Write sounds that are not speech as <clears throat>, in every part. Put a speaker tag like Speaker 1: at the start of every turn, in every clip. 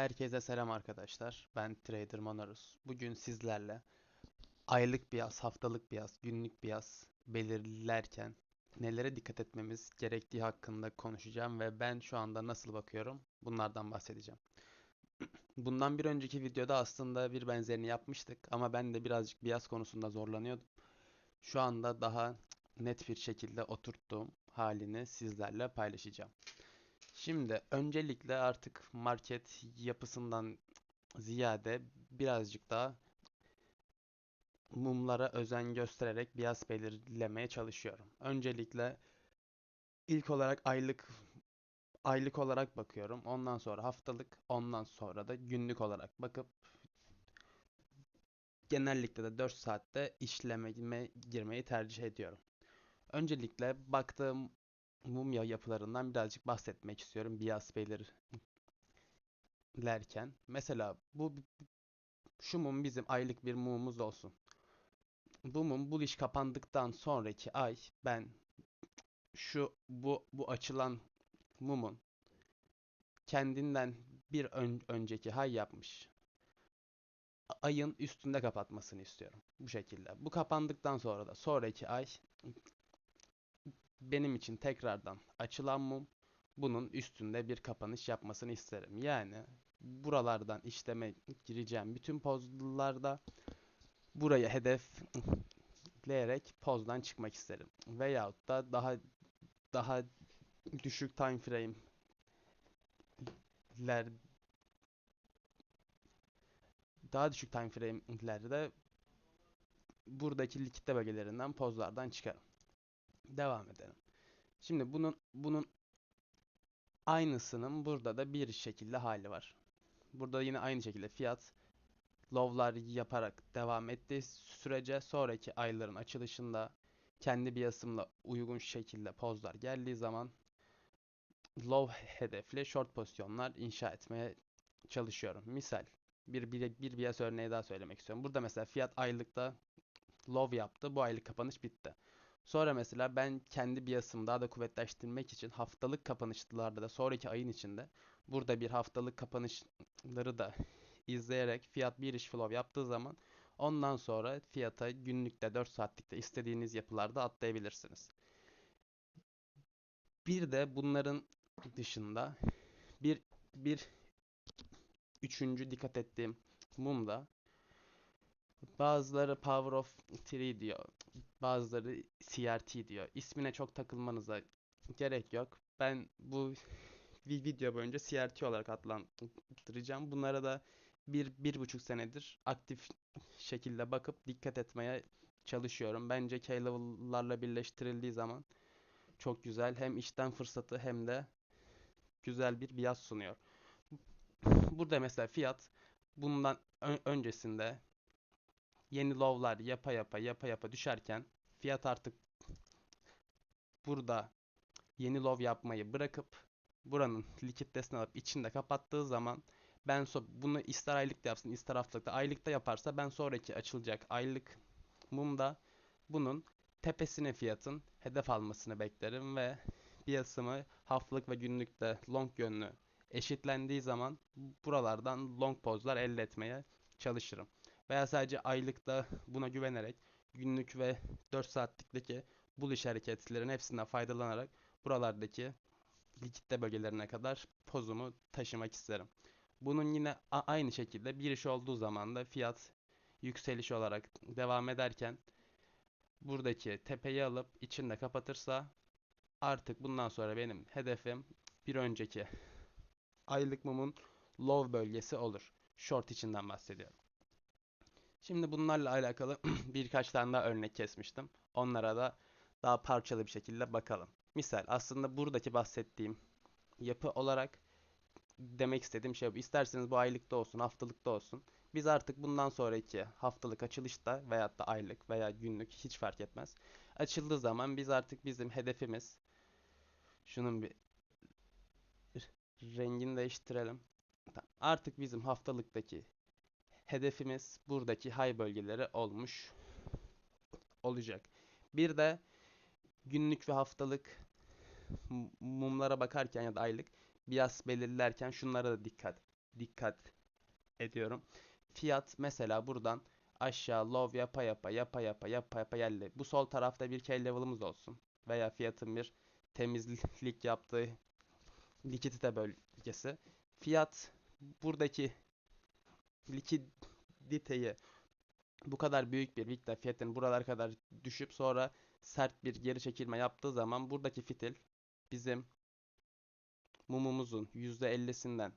Speaker 1: Herkese selam arkadaşlar. Ben Trader Monarus. Bugün sizlerle aylık biyaz, haftalık biyaz, günlük biyaz belirlerken nelere dikkat etmemiz gerektiği hakkında konuşacağım ve ben şu anda nasıl bakıyorum bunlardan bahsedeceğim. <clears throat> Bundan bir önceki videoda aslında bir benzerini yapmıştık ama ben de birazcık biyaz konusunda zorlanıyordum. Şu anda daha net bir şekilde oturttuğum halini sizlerle paylaşacağım. Şimdi öncelikle artık market yapısından ziyade birazcık daha mumlara özen göstererek biyaz belirlemeye çalışıyorum. Öncelikle ilk olarak aylık aylık olarak bakıyorum. Ondan sonra haftalık, ondan sonra da günlük olarak bakıp genellikle de 4 saatte işleme girmeyi tercih ediyorum. Öncelikle baktığım mumya yapılarından birazcık bahsetmek istiyorum. Bias belirlerken. Mesela bu şu mum bizim aylık bir mumumuz olsun. Bu mum bu iş kapandıktan sonraki ay ben şu bu bu açılan mumun kendinden bir ön, önceki hay yapmış ayın üstünde kapatmasını istiyorum. Bu şekilde. Bu kapandıktan sonra da sonraki ay benim için tekrardan açılan mum bunun üstünde bir kapanış yapmasını isterim. Yani buralardan işleme gireceğim bütün pozlarda burayı hedefleyerek pozdan çıkmak isterim. Veyahut da daha daha düşük time frame'ler daha düşük time frame'lerde buradaki likitte bölgelerinden pozlardan çıkarım. Devam edelim. Şimdi bunun bunun aynısının burada da bir şekilde hali var. Burada yine aynı şekilde fiyat low'lar yaparak devam ettiği sürece sonraki ayların açılışında kendi biasımla uygun şekilde pozlar geldiği zaman low hedefli short pozisyonlar inşa etmeye çalışıyorum. Misal bir, bir, bir bias örneği daha söylemek istiyorum. Burada mesela fiyat aylıkta low yaptı. Bu aylık kapanış bitti. Sonra mesela ben kendi biasımı daha da kuvvetleştirmek için haftalık kapanışlarda da sonraki ayın içinde burada bir haftalık kapanışları da izleyerek fiyat bir iş flow yaptığı zaman ondan sonra fiyata günlükte 4 saatlikte istediğiniz yapılarda atlayabilirsiniz. Bir de bunların dışında bir bir üçüncü dikkat ettiğim mum da bazıları Power of Three diyor. Bazıları CRT diyor. İsmine çok takılmanıza gerek yok. Ben bu <laughs> video boyunca CRT olarak adlandıracağım. Bunlara da bir, bir buçuk senedir aktif şekilde bakıp dikkat etmeye çalışıyorum. Bence K-level'larla birleştirildiği zaman çok güzel. Hem işten fırsatı hem de güzel bir bias sunuyor. Burada mesela fiyat bundan öncesinde yeni low'lar yapa yapa yapa yapa düşerken fiyat artık burada yeni low yapmayı bırakıp buranın likiditesini alıp içinde kapattığı zaman ben so bunu ister aylıkta yapsın ister haftalıkta aylıkta yaparsa ben sonraki açılacak aylık mumda bunun tepesine fiyatın hedef almasını beklerim ve piyasımı haftalık ve günlükte long yönlü eşitlendiği zaman buralardan long pozlar elde etmeye çalışırım. Veya sadece aylıkta buna güvenerek günlük ve 4 saatlikteki buluş hareketlerin hepsinden faydalanarak buralardaki likitte bölgelerine kadar pozumu taşımak isterim. Bunun yine aynı şekilde bir iş olduğu zaman da fiyat yükseliş olarak devam ederken buradaki tepeyi alıp içinde kapatırsa artık bundan sonra benim hedefim bir önceki aylık mumun low bölgesi olur. Short içinden bahsediyorum. Şimdi bunlarla alakalı <clears throat> birkaç tane daha örnek kesmiştim. Onlara da daha parçalı bir şekilde bakalım. Misal aslında buradaki bahsettiğim yapı olarak demek istediğim şey bu. İsterseniz bu aylıkta olsun, haftalıkta olsun. Biz artık bundan sonraki haftalık açılışta veyahut da aylık veya günlük hiç fark etmez. Açıldığı zaman biz artık bizim hedefimiz şunun bir rengini değiştirelim. Artık bizim haftalıktaki hedefimiz buradaki high bölgeleri olmuş olacak. Bir de günlük ve haftalık mumlara bakarken ya da aylık bias belirlerken şunlara da dikkat dikkat ediyorum. Fiyat mesela buradan aşağı low yapa yapa yapa yapa yapa yapa geldi. Bu sol tarafta bir key level'ımız olsun. Veya fiyatın bir temizlik yaptığı likidite bölgesi. Fiyat buradaki likiditeyi bu kadar büyük bir miktar fiyatın buralar kadar düşüp sonra sert bir geri çekilme yaptığı zaman buradaki fitil bizim mumumuzun %50'sinden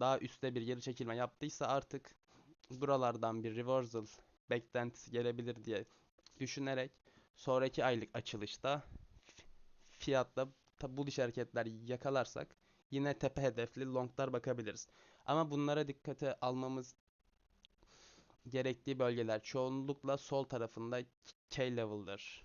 Speaker 1: daha üstte bir geri çekilme yaptıysa artık buralardan bir reversal beklentisi gelebilir diye düşünerek sonraki aylık açılışta fiyatta bullish hareketler yakalarsak yine tepe hedefli longlar bakabiliriz. Ama bunlara dikkate almamız gerektiği bölgeler çoğunlukla sol tarafında K level'dır.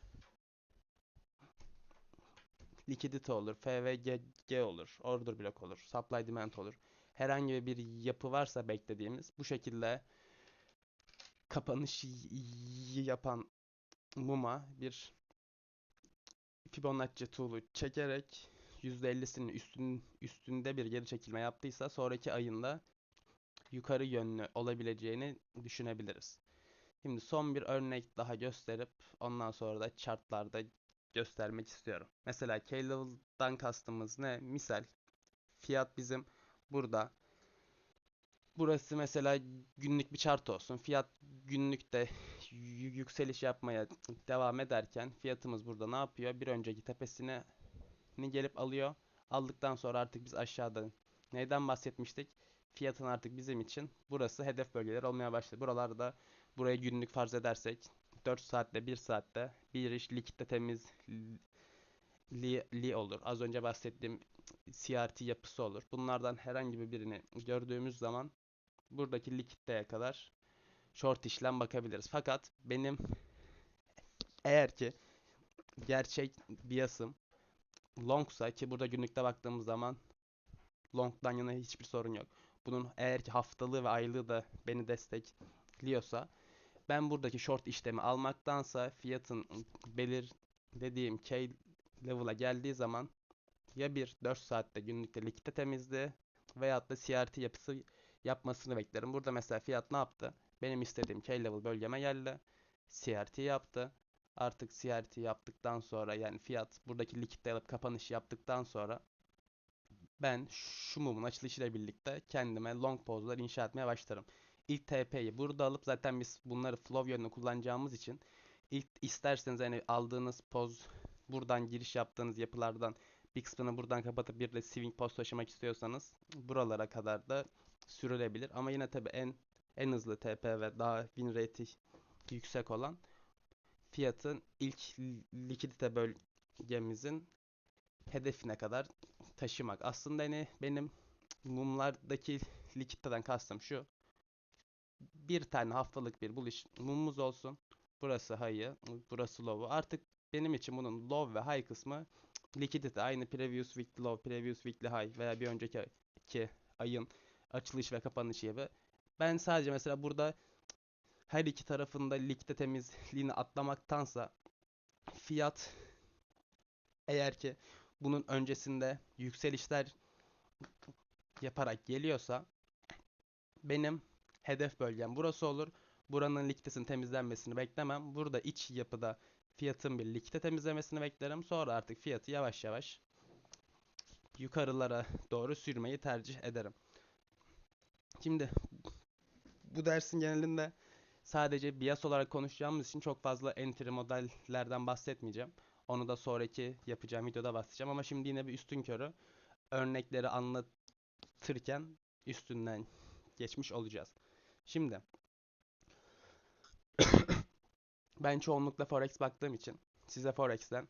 Speaker 1: Likidite olur, FVG olur, order block olur, supply demand olur. Herhangi bir yapı varsa beklediğimiz bu şekilde kapanış yapan muma bir Fibonacci tool'u çekerek %50'sinin üstün, üstünde bir geri çekilme yaptıysa sonraki ayında yukarı yönlü olabileceğini düşünebiliriz. Şimdi son bir örnek daha gösterip ondan sonra da chartlarda göstermek istiyorum. Mesela K-Level'dan kastımız ne? Misal fiyat bizim burada. Burası mesela günlük bir chart olsun. Fiyat günlükte yükseliş yapmaya devam ederken fiyatımız burada ne yapıyor? Bir önceki tepesine ni gelip alıyor. Aldıktan sonra artık biz aşağıda neyden bahsetmiştik? Fiyatın artık bizim için burası hedef bölgeler olmaya başladı. Buralarda burayı günlük farz edersek 4 saatte 1 saatte bir iş likitte temiz li, li olur. Az önce bahsettiğim CRT yapısı olur. Bunlardan herhangi birini gördüğümüz zaman buradaki likitteye kadar short işlem bakabiliriz. Fakat benim eğer ki gerçek biasım longsa ki burada günlükte baktığımız zaman longdan yana hiçbir sorun yok. Bunun eğer ki haftalığı ve aylığı da beni destekliyorsa ben buradaki short işlemi almaktansa fiyatın belirlediğim K level'a geldiği zaman ya bir 4 saatte günlükte likite temizliği veyahut da CRT yapısı yapmasını beklerim. Burada mesela fiyat ne yaptı? Benim istediğim K level bölgeme geldi. CRT yaptı. Artık CRT yaptıktan sonra yani fiyat buradaki likitte alıp kapanış yaptıktan sonra ben şu mumun açılışıyla birlikte kendime long pozlar inşa etmeye başlarım. İlk TP'yi burada alıp zaten biz bunları flow yönünde kullanacağımız için ilk isterseniz hani aldığınız poz buradan giriş yaptığınız yapılardan bir kısmını buradan kapatıp bir de swing poz taşımak istiyorsanız buralara kadar da sürülebilir. Ama yine tabi en en hızlı TP ve daha win rate'i yüksek olan fiyatın ilk likidite bölgemizin hedefine kadar taşımak. Aslında hani benim mumlardaki likiditeden kastım şu. Bir tane haftalık bir buluş mumumuz olsun. Burası high'ı, burası low'u. Artık benim için bunun low ve high kısmı likidite. Aynı previous weekly low, previous weekly high veya bir önceki ayın açılış ve kapanış gibi. Ben sadece mesela burada her iki tarafında likidite temizliğini atlamaktansa fiyat eğer ki bunun öncesinde yükselişler yaparak geliyorsa benim hedef bölgem burası olur. Buranın likiditesinin temizlenmesini beklemem. Burada iç yapıda fiyatın bir likidite temizlemesini beklerim. Sonra artık fiyatı yavaş yavaş yukarılara doğru sürmeyi tercih ederim. Şimdi bu dersin genelinde sadece bias olarak konuşacağımız için çok fazla entry modellerden bahsetmeyeceğim. Onu da sonraki yapacağım videoda bahsedeceğim ama şimdi yine bir üstün körü örnekleri anlatırken üstünden geçmiş olacağız. Şimdi <coughs> ben çoğunlukla forex baktığım için size forex'ten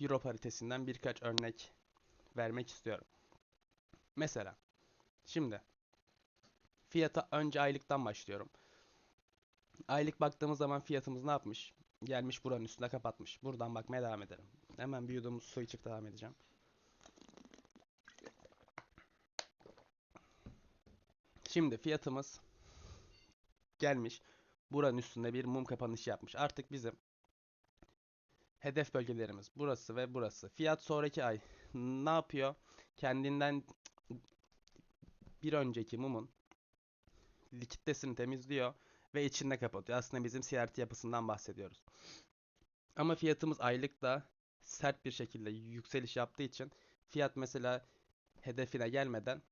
Speaker 1: euro paritesinden birkaç örnek vermek istiyorum. Mesela şimdi fiyata önce aylıktan başlıyorum. Aylık baktığımız zaman fiyatımız ne yapmış? Gelmiş buranın üstünde kapatmış. Buradan bakmaya devam edelim. Hemen bir yudum su içip devam edeceğim. Şimdi fiyatımız gelmiş. Buranın üstünde bir mum kapanışı yapmış. Artık bizim hedef bölgelerimiz burası ve burası. Fiyat sonraki ay ne yapıyor? Kendinden bir önceki mumun likiditesini temizliyor ve içinde kapatıyor. Aslında bizim CRT yapısından bahsediyoruz. Ama fiyatımız aylıkta sert bir şekilde yükseliş yaptığı için fiyat mesela hedefine gelmeden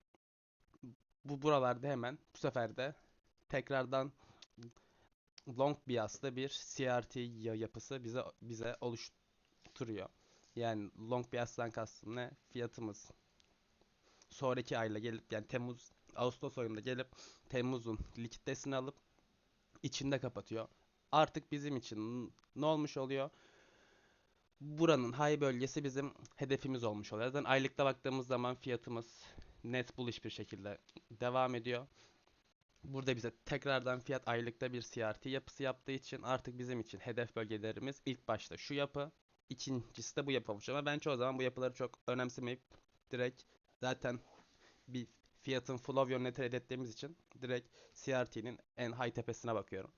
Speaker 1: bu buralarda hemen bu sefer de tekrardan long bias'lı bir CRT ya- yapısı bize bize oluşturuyor. Yani long bias'tan kastım ne? Fiyatımız sonraki ayla gelip yani Temmuz Ağustos ayında gelip Temmuz'un likiditesini alıp içinde kapatıyor. Artık bizim için ne olmuş oluyor? Buranın high bölgesi bizim hedefimiz olmuş oluyor. Zaten aylıkta baktığımız zaman fiyatımız net bullish bir şekilde devam ediyor. Burada bize tekrardan fiyat aylıkta bir CRT yapısı yaptığı için artık bizim için hedef bölgelerimiz ilk başta şu yapı, ikincisi de bu yapı olmuş. Ama ben çoğu zaman bu yapıları çok önemsemeyip direkt zaten bir fiyatın flow yönüne trade ettiğimiz için direkt CRT'nin en high tepesine bakıyorum.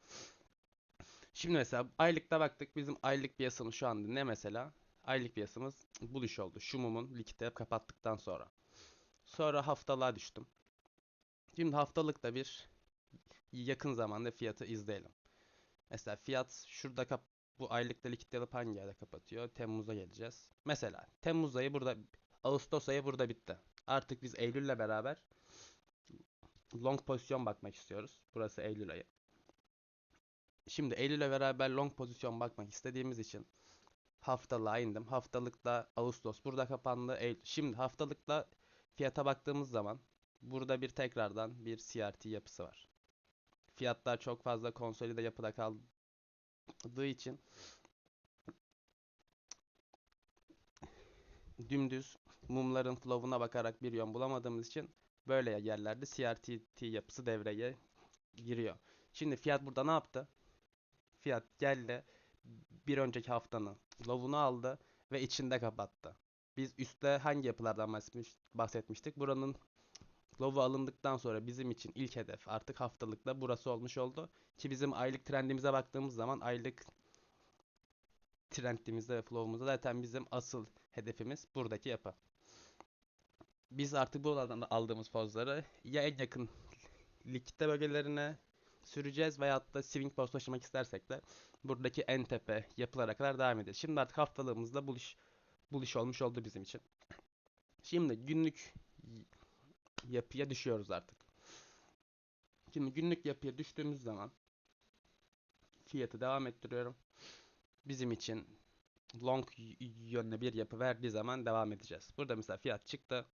Speaker 1: Şimdi mesela aylıkta baktık. Bizim aylık piyasamız şu anda ne mesela? Aylık piyasamız buluş oldu. Şu mumun likite kapattıktan sonra. Sonra haftalığa düştüm. Şimdi haftalıkta bir yakın zamanda fiyatı izleyelim. Mesela fiyat şurada kap bu aylıkta likit alıp hangi yerde kapatıyor? Temmuz'a geleceğiz. Mesela Temmuz ayı burada, Ağustos ayı burada bitti. Artık biz Eylül'le beraber long pozisyon bakmak istiyoruz. Burası Eylül ayı. Şimdi Eylül'le beraber long pozisyon bakmak istediğimiz için haftalığa indim. Haftalıkta Ağustos burada kapandı. Eylül. Şimdi haftalıkta fiyata baktığımız zaman burada bir tekrardan bir CRT yapısı var. Fiyatlar çok fazla konsolide yapıda kaldığı için dümdüz mumların flow'una bakarak bir yön bulamadığımız için böyle yerlerde CRT yapısı devreye giriyor. Şimdi fiyat burada ne yaptı? Fiyat geldi bir önceki haftanın low'unu aldı ve içinde kapattı. Biz üstte hangi yapılardan bahsetmiş- bahsetmiştik? Buranın low'u alındıktan sonra bizim için ilk hedef artık haftalıkta burası olmuş oldu. Ki bizim aylık trendimize baktığımız zaman aylık trendimizde ve flow'umuzda zaten bizim asıl hedefimiz buradaki yapı. Biz artık buralardan da aldığımız pozları ya en yakın likitte bölgelerine süreceğiz veyahut da swing post taşımak istersek de buradaki en tepe yapılara kadar devam edeceğiz. Şimdi artık haftalığımızda buluş buluş olmuş oldu bizim için. Şimdi günlük yapıya düşüyoruz artık. Şimdi günlük yapıya düştüğümüz zaman fiyatı devam ettiriyorum. Bizim için long y- yönlü bir yapı verdiği zaman devam edeceğiz. Burada mesela fiyat çıktı.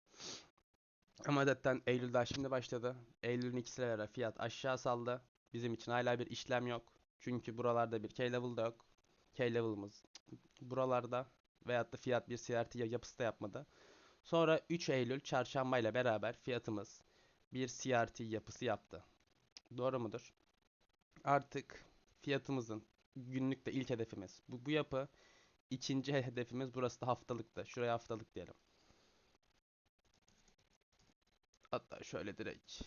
Speaker 1: Ama zaten Eylül daha şimdi başladı. Eylül'ün ikisi ara fiyat aşağı saldı. Bizim için hala bir işlem yok. Çünkü buralarda bir K-level da yok. K-level'ımız buralarda veyahut da fiyat bir CRT yapısı da yapmadı. Sonra 3 Eylül çarşamba ile beraber fiyatımız bir CRT yapısı yaptı. Doğru mudur? Artık fiyatımızın günlükte ilk hedefimiz bu, bu yapı. İkinci hedefimiz burası da haftalıkta. Şuraya haftalık diyelim. Hatta şöyle direkt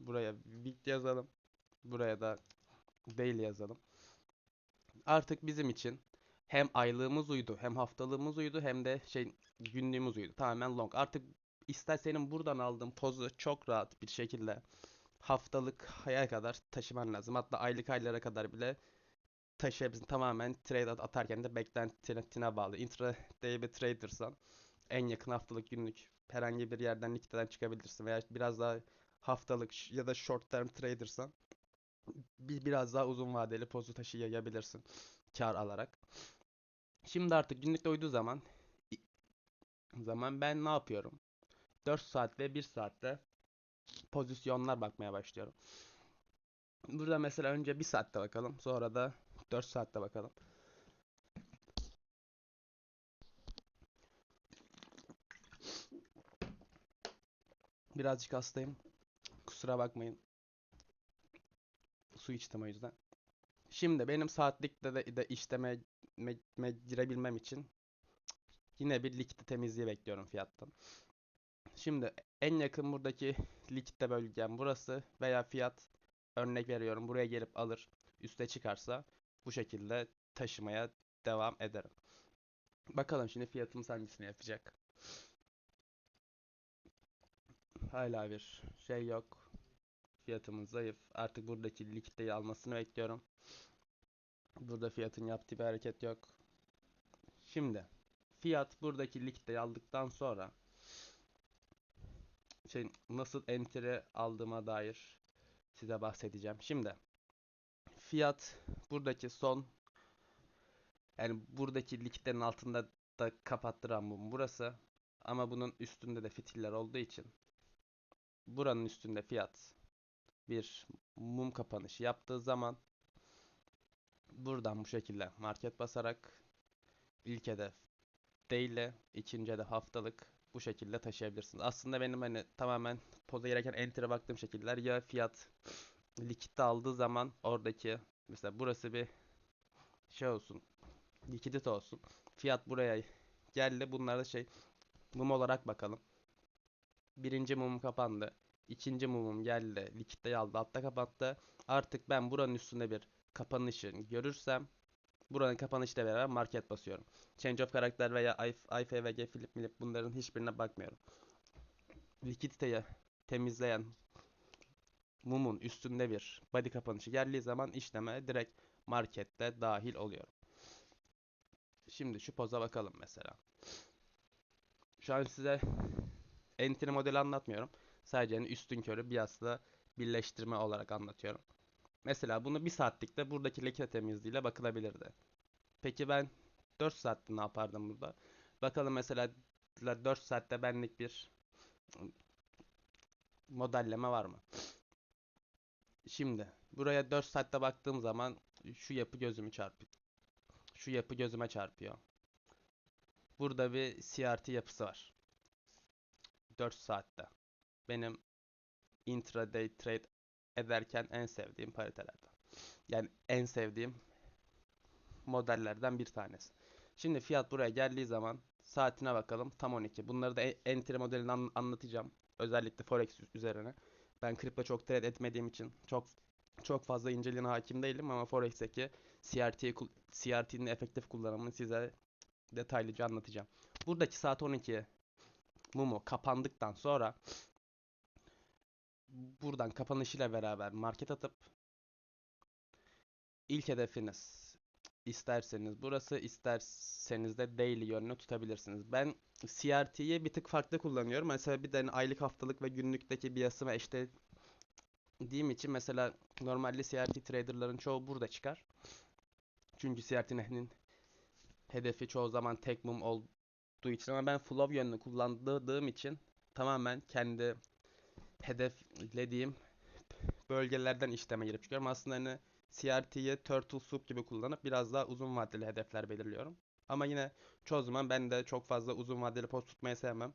Speaker 1: buraya week yazalım. Buraya da daily yazalım. Artık bizim için hem aylığımız uydu, hem haftalığımız uydu, hem de şey günlüğümüz uydu. Tamamen long. Artık ister senin buradan aldığın pozu çok rahat bir şekilde haftalık aya kadar taşıman lazım. Hatta aylık aylara kadar bile taşıyabilirsin. Tamamen trade at- atarken de beklentine bağlı. Intraday bir tradersan en yakın haftalık günlük herhangi bir yerden likideden çıkabilirsin veya biraz daha haftalık ya da short term tradersan bir biraz daha uzun vadeli pozu taşıyabilirsin kar alarak. Şimdi artık günlükte uyduğu zaman zaman ben ne yapıyorum? 4 saat ve 1 saatte pozisyonlar bakmaya başlıyorum. Burada mesela önce 1 saatte bakalım. Sonra da 4 saatte bakalım. Birazcık hastayım. Kusura bakmayın. Su içtim o yüzden. Şimdi benim saatlikte de, de işleme me- me- girebilmem için yine bir likitte temizliği bekliyorum fiyattan. Şimdi en yakın buradaki likitte bölgem burası veya fiyat örnek veriyorum buraya gelip alır üste çıkarsa bu şekilde taşımaya devam ederim. Bakalım şimdi fiyatımız hangisini yapacak. Hala bir şey yok. Fiyatımız zayıf. Artık buradaki likiteyi almasını bekliyorum. Burada fiyatın yaptığı bir hareket yok. Şimdi fiyat buradaki likiteyi aldıktan sonra şey nasıl entry aldığıma dair size bahsedeceğim. Şimdi fiyat buradaki son yani buradaki likitlerin altında da kapattıran mum burası. Ama bunun üstünde de fitiller olduğu için buranın üstünde fiyat bir mum kapanışı yaptığı zaman buradan bu şekilde market basarak ilk hedef daily, ikinci hedef haftalık bu şekilde taşıyabilirsiniz. Aslında benim hani tamamen poza gereken enter'e baktığım şekiller ya fiyat likitte aldığı zaman oradaki mesela burası bir şey olsun likidite olsun. Fiyat buraya geldi. Bunlar şey mum olarak bakalım. Birinci mumum kapandı. İkinci mumum geldi. Likitte aldı. Altta kapattı. Artık ben buranın üstünde bir kapanışı görürsem buranın kapanışıyla beraber market basıyorum. Change of karakter veya IFVG flip milip bunların hiçbirine bakmıyorum. Likiditeyi temizleyen mumun üstünde bir body kapanışı geldiği zaman işleme direkt markette dahil oluyorum. Şimdi şu poza bakalım mesela. Şu an size entry modeli anlatmıyorum. Sadece yani üstün körü biasla birleştirme olarak anlatıyorum. Mesela bunu bir saatlikte buradaki leke temizliğiyle bakılabilirdi. Peki ben 4 saatte ne yapardım burada? Bakalım mesela 4 saatte benlik bir modelleme var mı? Şimdi buraya 4 saatte baktığım zaman şu yapı gözümü çarpıyor. Şu yapı gözüme çarpıyor. Burada bir CRT yapısı var. 4 saatte. Benim intraday trade ederken en sevdiğim paritelerden. Yani en sevdiğim modellerden bir tanesi. Şimdi fiyat buraya geldiği zaman saatine bakalım. Tam 12. Bunları da e- entry modelini an- anlatacağım. Özellikle forex üzerine. Ben kripto çok trade etmediğim için çok çok fazla inceliğine hakim değilim ama forex'teki CRT CRT'nin efektif kullanımını size detaylıca anlatacağım. Buradaki saat 12 mumu kapandıktan sonra buradan kapanışıyla beraber market atıp ilk hedefiniz isterseniz burası isterseniz de daily yönünü tutabilirsiniz. Ben CRT'yi bir tık farklı kullanıyorum. Mesela bir de aylık haftalık ve günlükteki biasıma işte diyeyim için mesela normalde CRT traderların çoğu burada çıkar. Çünkü CRT'nin hedefi çoğu zaman tek mum olduğu için ama ben flow yönünü kullandığım için tamamen kendi hedeflediğim bölgelerden işleme girip çıkıyorum. Aslında hani CRT'yi Turtle Soup gibi kullanıp biraz daha uzun vadeli hedefler belirliyorum. Ama yine çoğu zaman ben de çok fazla uzun vadeli post tutmayı sevmem.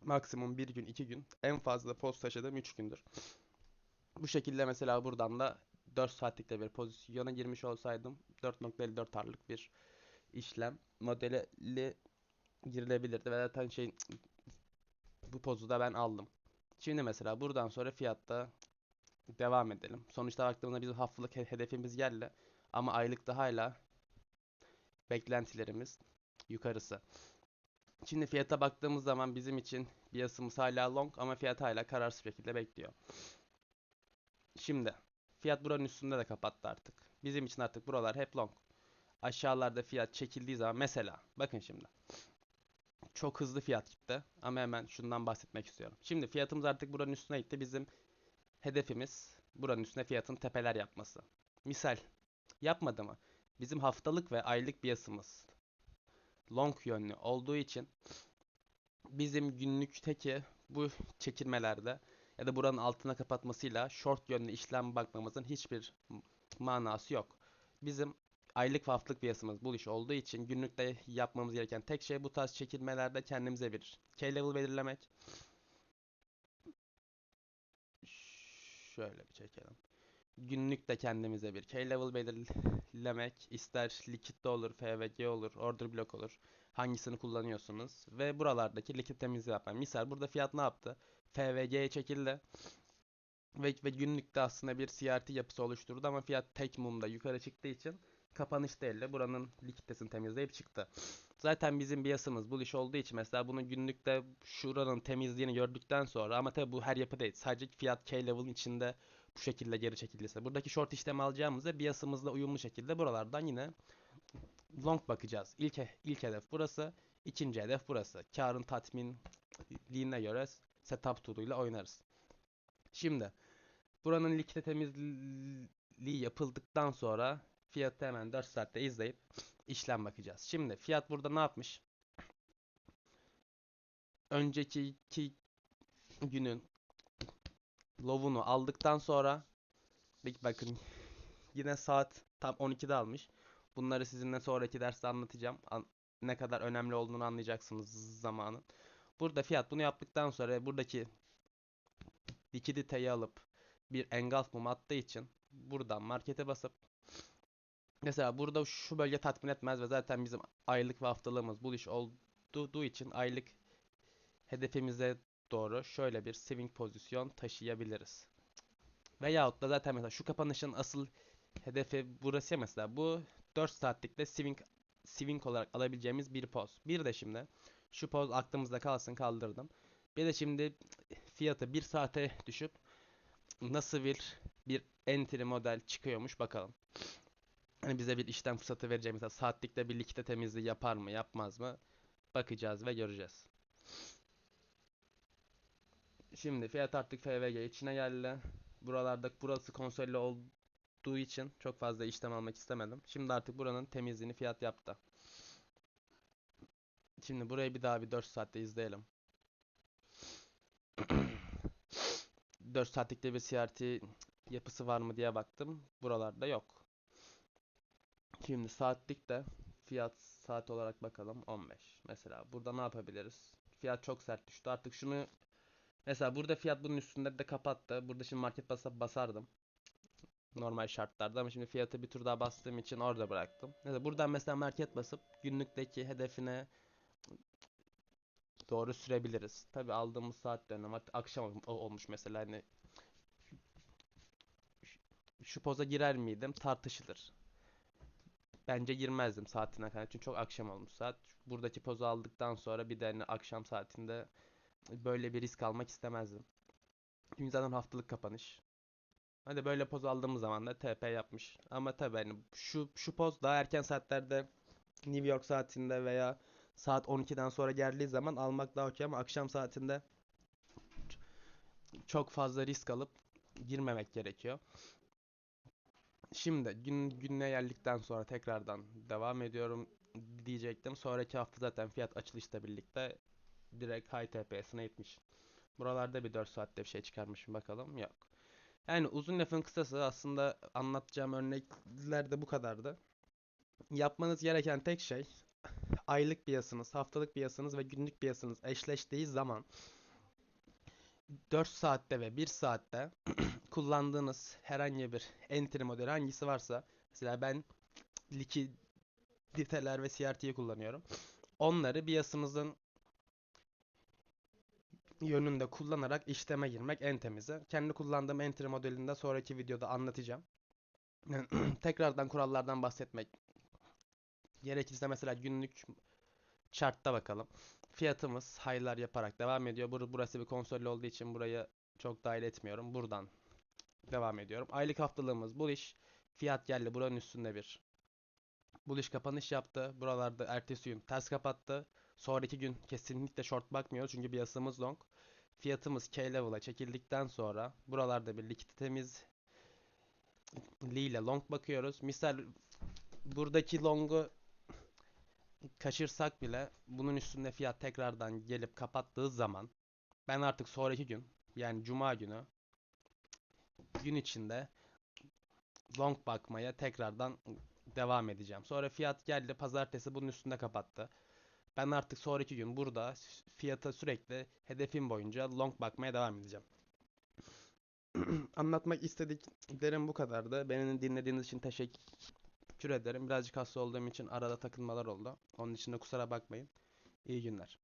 Speaker 1: Maksimum bir gün, iki gün. En fazla post taşıdığım 3 gündür. Bu şekilde mesela buradan da 4 saatlikte bir pozisyona girmiş olsaydım 4.54 arlık bir işlem modeli girilebilirdi ve zaten şey bu pozu da ben aldım. Şimdi mesela buradan sonra fiyatta devam edelim. Sonuçta baktığımızda bizim haftalık hedefimiz geldi ama aylıkta hala beklentilerimiz yukarısı. Şimdi fiyata baktığımız zaman bizim için biasımız hala long ama fiyat hala kararsız şekilde bekliyor. Şimdi fiyat buranın üstünde de kapattı artık. Bizim için artık buralar hep long. Aşağılarda fiyat çekildiği zaman mesela bakın şimdi. Çok hızlı fiyat gitti ama hemen şundan bahsetmek istiyorum. Şimdi fiyatımız artık buranın üstüne gitti. Bizim hedefimiz buranın üstüne fiyatın tepeler yapması. Misal yapmadı mı? Bizim haftalık ve aylık biasımız long yönlü olduğu için bizim günlükteki bu çekilmelerde ya da buranın altına kapatmasıyla short yönlü işlem bakmamızın hiçbir manası yok. Bizim aylık ve haftalık piyasımız bu iş olduğu için günlükte yapmamız gereken tek şey bu tarz çekilmelerde kendimize bir K-level belirlemek. Şöyle bir çekelim. Günlükte kendimize bir K-level belirlemek. ister likitte olur, FVG olur, order block olur. Hangisini kullanıyorsunuz? Ve buralardaki likit temizliği yapmak. Misal burada fiyat ne yaptı? FVG'ye çekildi. Ve, ve günlükte aslında bir CRT yapısı oluşturdu ama fiyat tek mumda yukarı çıktığı için kapanış değil de buranın likiditesini temizleyip çıktı. Zaten bizim biasımız bu iş olduğu için mesela bunu günlükte şuranın temizliğini gördükten sonra ama tabii bu her yapı değil. Sadece fiyat K-level'ın içinde bu şekilde geri çekildiyse. Buradaki short işlemi alacağımızda biasımızla uyumlu şekilde buralardan yine long bakacağız. İlk, ilk hedef burası. ikinci hedef burası. Karın tatminliğine göre setup tool'uyla oynarız. Şimdi buranın likite temizliği yapıldıktan sonra fiyatı hemen 4 saatte izleyip işlem bakacağız. Şimdi fiyat burada ne yapmış? Önceki iki günün low'unu aldıktan sonra Bak- bakın <laughs> yine saat tam 12'de almış. Bunları sizinle sonraki derste anlatacağım. An- ne kadar önemli olduğunu anlayacaksınız zamanın. Burada fiyat bunu yaptıktan sonra buradaki likiditeyi alıp bir engulf mum attığı için buradan markete basıp mesela burada şu bölge tatmin etmez ve zaten bizim aylık ve haftalığımız bu iş olduğu için aylık hedefimize doğru şöyle bir swing pozisyon taşıyabiliriz. Veyahut da zaten mesela şu kapanışın asıl hedefi burası ya mesela bu 4 saatlikte swing swing olarak alabileceğimiz bir poz. Bir de şimdi şu poz aklımızda kalsın kaldırdım. Bir de şimdi fiyatı 1 saate düşüp nasıl bir bir entry model çıkıyormuş bakalım. Hani bize bir işlem fırsatı verecek mesela saatlikte bir likite temizliği yapar mı yapmaz mı bakacağız ve göreceğiz. Şimdi fiyat artık FVG içine geldi. Buralarda burası konsolli olduğu için çok fazla işlem almak istemedim. Şimdi artık buranın temizliğini fiyat yaptı. Şimdi burayı bir daha bir 4 saatte izleyelim. <clears throat> 4 saatlikte bir CRT yapısı var mı diye baktım. Buralarda yok. Şimdi saatlik de fiyat saat olarak bakalım 15. Mesela burada ne yapabiliriz? Fiyat çok sert düştü. Artık şunu mesela burada fiyat bunun üstünde de kapattı. Burada şimdi market basıp basardım. Normal şartlarda ama şimdi fiyatı bir tur daha bastığım için orada bıraktım. Mesela buradan mesela market basıp günlükteki hedefine doğru sürebiliriz. Tabi aldığımız saat dönem akşam ol- olmuş mesela hani şu poza girer miydim tartışılır. Bence girmezdim saatine kadar çünkü çok akşam olmuş saat. Buradaki pozu aldıktan sonra bir de hani akşam saatinde böyle bir risk almak istemezdim. Çünkü zaten haftalık kapanış. Hadi böyle poz aldığımız zaman da TP yapmış. Ama tabii hani şu şu poz daha erken saatlerde New York saatinde veya saat 12'den sonra geldiği zaman almak daha okey ama akşam saatinde çok fazla risk alıp girmemek gerekiyor. Şimdi gün gününe geldikten sonra tekrardan devam ediyorum diyecektim. Sonraki hafta zaten fiyat açılışla birlikte direkt high TP'sine gitmiş. Buralarda bir 4 saatte bir şey çıkarmışım bakalım. Yok. Yani uzun lafın kısası aslında anlatacağım örnekler de bu kadardı. Yapmanız gereken tek şey <laughs> aylık biyasınız, haftalık biyasınız ve günlük biyasınız eşleştiği zaman 4 saatte ve 1 saatte <clears throat> kullandığınız herhangi bir entry modeli hangisi varsa mesela ben likiditeler ve CRT'yi kullanıyorum. Onları biyasınızın yönünde kullanarak işleme girmek en temizi. Kendi kullandığım entry modelinde sonraki videoda anlatacağım. <clears throat> Tekrardan kurallardan bahsetmek gerekirse mesela günlük chartta bakalım. Fiyatımız high'lar yaparak devam ediyor. Bur burası bir konsollü olduğu için burayı çok dahil etmiyorum. Buradan devam ediyorum. Aylık haftalığımız bu iş. Fiyat geldi buranın üstünde bir. Bu iş kapanış yaptı. Buralarda ertesi gün ters kapattı. Sonraki gün kesinlikle short bakmıyoruz çünkü piyasamız long. Fiyatımız K-level'a çekildikten sonra buralarda bir likiditemiz ile long bakıyoruz. Misal buradaki long'u kaçırsak bile bunun üstünde fiyat tekrardan gelip kapattığı zaman ben artık sonraki gün yani cuma günü gün içinde long bakmaya tekrardan devam edeceğim. Sonra fiyat geldi pazartesi bunun üstünde kapattı. Ben artık sonraki gün burada fiyata sürekli hedefim boyunca long bakmaya devam edeceğim. <clears throat> Anlatmak istediklerim bu kadardı. Beni dinlediğiniz için teşekkür ederim. Birazcık hasta olduğum için arada takılmalar oldu. Onun için de kusura bakmayın. İyi günler.